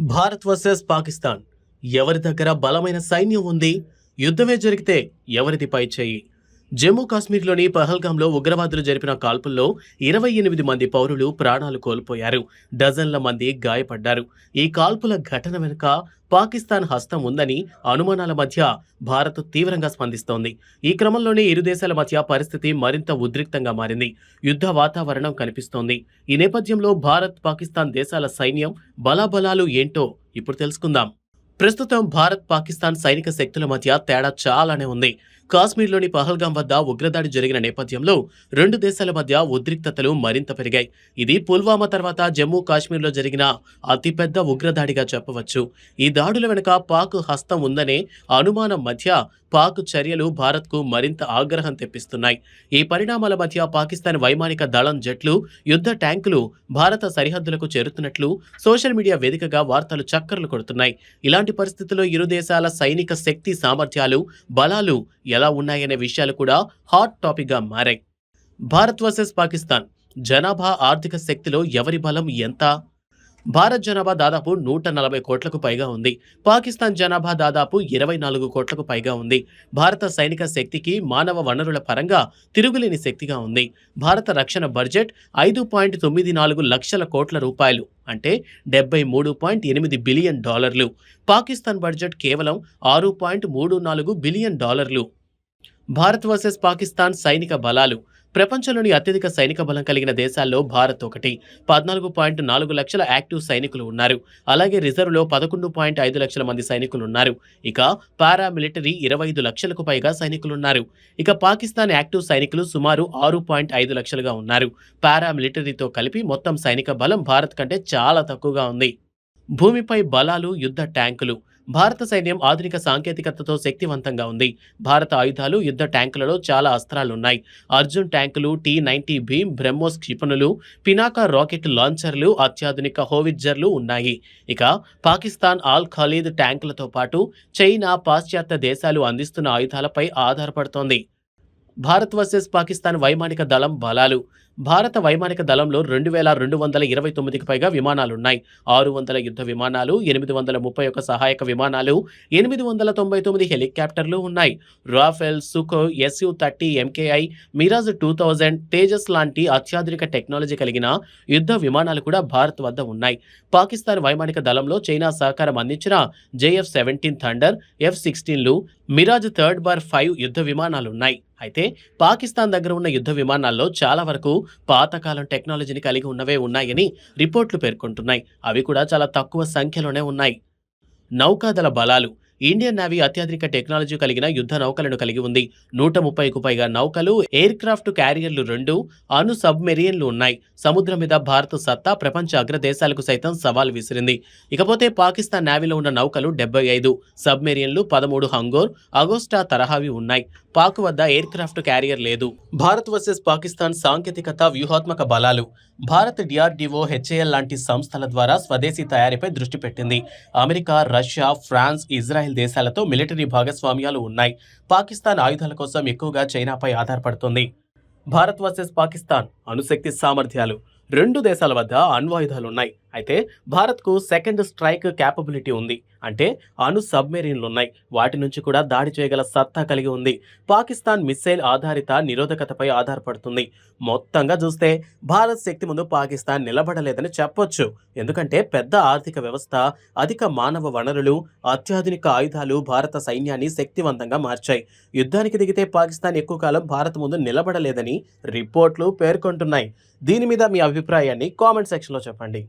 Bharat versus Pakistan. ఎవరి దగ్గర బలమైన సైన్యం ఉంది యుద్ధమే జరిగితే ఎవరిది పై చేయి జమ్మూ కాశ్మీర్లోని పహల్గాంలో ఉగ్రవాదులు జరిపిన కాల్పుల్లో ఇరవై ఎనిమిది మంది పౌరులు ప్రాణాలు కోల్పోయారు. డజన్ల మంది గాయపడ్డారు. ఈ కాల్పుల ఘటన వెనుక పాకిస్తాన్ హస్తం ఉందని అనుమానాల మధ్య భారత్ తీవ్రంగా స్పందిస్తోంది. ఈ క్రమంలోనే ఇరు దేశాల మధ్య పరిస్థితి మరింత ఉద్రిక్తంగా మారింది. యుద్ధ వాతావరణం కనిపిస్తోంది. ఈ నేపథ్యంలో భారత్ పాకిస్తాన్ దేశాల సైన్యం బలాబలాలు ఏంటో ఇప్పుడు తెలుసుకుందాం. ప్రస్తుతం భారత్ పాకిస్తాన్ సైనిక శక్తుల మధ్య తేడా చాలానే ఉంది. కాశ్మీర్లోని పహల్గాం వద్ద ఉగ్రదాడి జరిగిన నేపథ్యంలో రెండు దేశాల మధ్య ఉద్రిక్తతలు మరింత పెరిగాయి. ఇది పుల్వామా తర్వాత జమ్మూ కాశ్మీర్లో జరిగిన అతిపెద్ద ఉగ్రదాడిగా చెప్పవచ్చు. ఈ దాడుల వెనుక పాక్ హస్తం ఉందనే అనుమానం మధ్య పాక్ చర్యలు భారత్కు మరింత ఆగ్రహం తెప్పిస్తున్నాయి. ఈ పరిణామాల మధ్య పాకిస్తాన్ వైమానిక దళం జట్లు యుద్ధ ట్యాంకులు భారత సరిహద్దులకు చేరుతున్నట్లు సోషల్ మీడియా వేదికగా వార్తలు చక్కర్లు కొడుతున్నాయి. ఇలాంటి పరిస్థితుల్లో ఇరు దేశాల సైనిక శక్తి సామర్థ్యాలు బలాలు ఎలా ఉన్నాయనే విషయాలు కూడా హాట్ టాపిక్గా మారాయి. భారత్ వర్సెస్ పాకిస్తాన్ జనాభా ఆర్థిక శక్తిలో ఎవరి బలం ఎంత? భారత్ జనాభా దాదాపు నూట నలభై కోట్లకు పైగా ఉంది. పాకిస్తాన్ జనాభా దాదాపు ఇరవై నాలుగు కోట్లకు పైగా ఉంది. భారత సైనిక శక్తికి మానవ వనరుల పరంగా తిరుగులేని శక్తిగా ఉంది. భారత రక్షణ బడ్జెట్ ఐదు పాయింట్ తొమ్మిది నాలుగు లక్షల కోట్ల రూపాయలు అంటే డెబ్బై మూడు పాయింట్ ఎనిమిది బిలియన్ డాలర్లు. పాకిస్తాన్ బడ్జెట్ కేవలం ఆరు పాయింట్ మూడు నాలుగు బిలియన్ డాలర్లు. భారత్ వర్సెస్ పాకిస్తాన్ సైనిక బలాలు. ప్రపంచంలోని అత్యధిక సైనిక బలం కలిగిన దేశాల్లో భారత్ ఒకటి. పద్నాలుగు పాయింట్ నాలుగు లక్షల యాక్టివ్ సైనికులు ఉన్నారు. అలాగే రిజర్వ్లో పదకొండు పాయింట్ ఐదు లక్షల మంది సైనికులు ఉన్నారు. ఇక పారామిలిటరీ ఇరవై ఐదు లక్షలకు పైగా సైనికులున్నారు ఇక పాకిస్తాన్ యాక్టివ్ సైనికులు సుమారు ఆరు పాయింట్ ఐదు లక్షలుగా ఉన్నారు. పారామిలిటరీతో కలిపి మొత్తం సైనిక బలం భారత్ కంటే చాలా తక్కువగా ఉంది. భూమిపై బలాలు యుద్ధ ట్యాంకులు. భారత సైన్యం ఆధునిక సాంకేతికతతో శక్తివంతంగా ఉంది. భారత ఆయుధాలు యుద్ధ ట్యాంకులలో చాలా అస్త్రాలున్నాయి. అర్జున్ ట్యాంకులు టీ నైన్టీ భీమ్ బ్రహ్మోస్ క్షిపణులు పినాకా రాకెట్ లాంచర్లు అత్యాధునిక హోవిట్జర్లు ఉన్నాయి. ఇక పాకిస్తాన్ ఆల్ ఖలీద్ ట్యాంకులతో పాటు చైనా పాశ్చాత్య దేశాలు అందిస్తున్న ఆయుధాలపై ఆధారపడుతోంది. భారత్ వర్సెస్ పాకిస్తాన్ వైమానిక దళం బలాలు. భారత వైమానిక దళంలో రెండు వేల రెండు వందల ఇరవై తొమ్మిదికి పైగా విమానాలున్నాయి. ఆరు వందల యుద్ధ విమానాలు ఎనిమిది వందల ముప్పై ఒక సహాయక విమానాలు ఎనిమిది వందల తొంభై తొమ్మిది హెలికాప్టర్లు ఉన్నాయి. Rafale Sukhoi SU thirty MKI Mirage two thousand Tejas లాంటి అత్యాధునిక టెక్నాలజీ కలిగిన యుద్ధ విమానాలు కూడా భారత్ వద్ద ఉన్నాయి. పాకిస్తాన్ వైమానిక దళంలో చైనా సహకారం అందించిన జేఎఫ్ సెవెంటీన్ థండర్ ఎఫ్ సిక్స్టీన్లు మిరాజ్ థర్డ్ బార్ ఫైవ్ యుద్ధ విమానాలు ఉన్నాయి అయితే పాకిస్తాన్ దగ్గర ఉన్న యుద్ధ విమానాల్లో చాలా వరకు పాతకాలం టెక్నాలజీని కలిగి ఉన్నవే ఉన్నాయని రిపోర్ట్లు పేర్కొంటున్నాయి. అవి కూడా చాలా తక్కువ సంఖ్యలోనే ఉన్నాయి. నౌకాదళ బలాలు ఇండియన్ నేవీ అత్యాధునిక టెక్నాలజీ కలిగిన యుద్ధ నౌకలను కలిగి ఉంది. నూట ముప్పైకు పైగా నౌకలు ఎయిర్ క్రాఫ్ట్ క్యారియర్లు రెండు అణు సబ్మెరియన్లు ఉన్నాయి. సముద్రం మీద భారత సత్తా ప్రపంచ అగ్రదేశాలకు సైతం సవాల్ విసిరింది. ఇకపోతే పాకిస్తాన్ నేవీలో ఉన్న నౌకలు డెబ్బై ఐదు సబ్మెరియన్లు పదమూడు హంగోర్ అగోస్టా తరహావి ఉన్నాయి. పాక్ వద్ద ఎయిర్ క్రాఫ్ట్ క్యారియర్ లేదు. భారత్ వర్సెస్ పాకిస్తాన్ సాంకేతికత వ్యూహాత్మక బలాలు. భారత్ డిఆర్డిఓ హెచ్ఏఎల్ లాంటి సంస్థల ద్వారా స్వదేశీ తయారీపై దృష్టి పెట్టింది. అమెరికా రష్యా ఫ్రాన్స్ ఇజ్రాయెల్ దేశాలతో మిలిటరీ భాగస్వామ్యాలు ఉన్నాయి. పాకిస్తాన్ ఆయుధాల కోసం ఎక్కువగా చైనాపై ఆధారపడుతుంది. భారత్ వర్సెస్ పాకిస్తాన్ అణుశక్తి సామర్థ్యాలు రెండు దేశాల వద్ద అణ్వాయుధాలు ఉన్నాయి అయితే భారత్కు సెకండ్ స్ట్రైక్ క్యాపబిలిటీ ఉంది. అంటే అణు సబ్మెరీన్లున్నాయి. వాటి నుంచి కూడా దాడి చేయగల సత్తా కలిగి ఉంది. పాకిస్తాన్ మిస్సైల్ ఆధారిత నిరోధకతపై ఆధారపడుతుంది. మొత్తంగా చూస్తే భారత్ శక్తి ముందు పాకిస్తాన్ నిలబడలేదని చెప్పొచ్చు. ఎందుకంటే పెద్ద ఆర్థిక వ్యవస్థ అధిక మానవ వనరులు అత్యాధునిక ఆయుధాలు భారత సైన్యాన్ని శక్తివంతంగా మార్చాయి. యుద్ధానికి దిగితే పాకిస్తాన్ ఎక్కువ కాలం భారత్ ముందు నిలబడలేదని రిపోర్ట్లు పేర్కొంటున్నాయి. దీని మీద మీ అభిప్రాయాన్ని కామెంట్ సెక్షన్లో చెప్పండి.